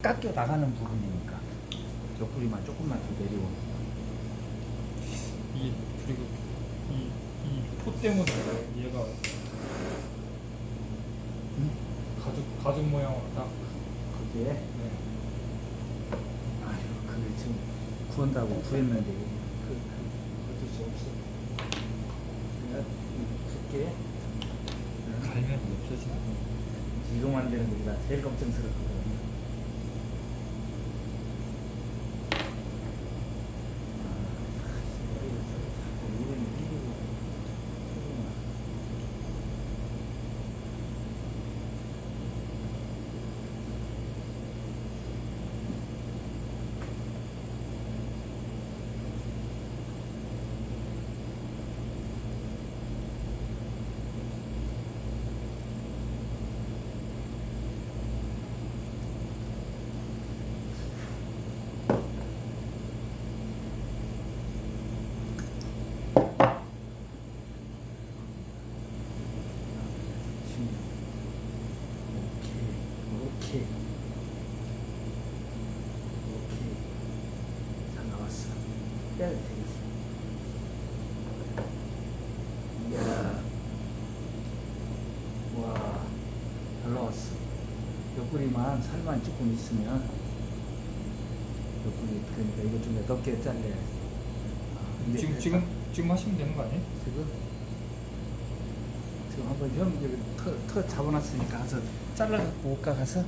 깎여 나가는 부분이니까. 옆구리만 조금만 더 그리고 이이포 때문에 얘가 응? 가죽 가죽 모양으로 딱 그게? 네. 아유 그게 지금 구한다고 구했는데 그, 그 어쩔 수 없어. 내가 이 두께 갈면 없어지는 이동 안 되는 게 나 제일 걱정스럽거든 오케이, 오케이. 잘 나왔어. 빼야 되겠어. 이야, 와, 잘 나왔어. 옆구리만 살만 조금 있으면 옆구리 그러니까 이거 좀 넓게 잘라야지. 아, 근데 지금 그- 지금 지금 하시면 되는 거 아니에요? 지금 한번 형 여기 터, 터 잡아놨으니까 가서 잘라갖고 올까 가서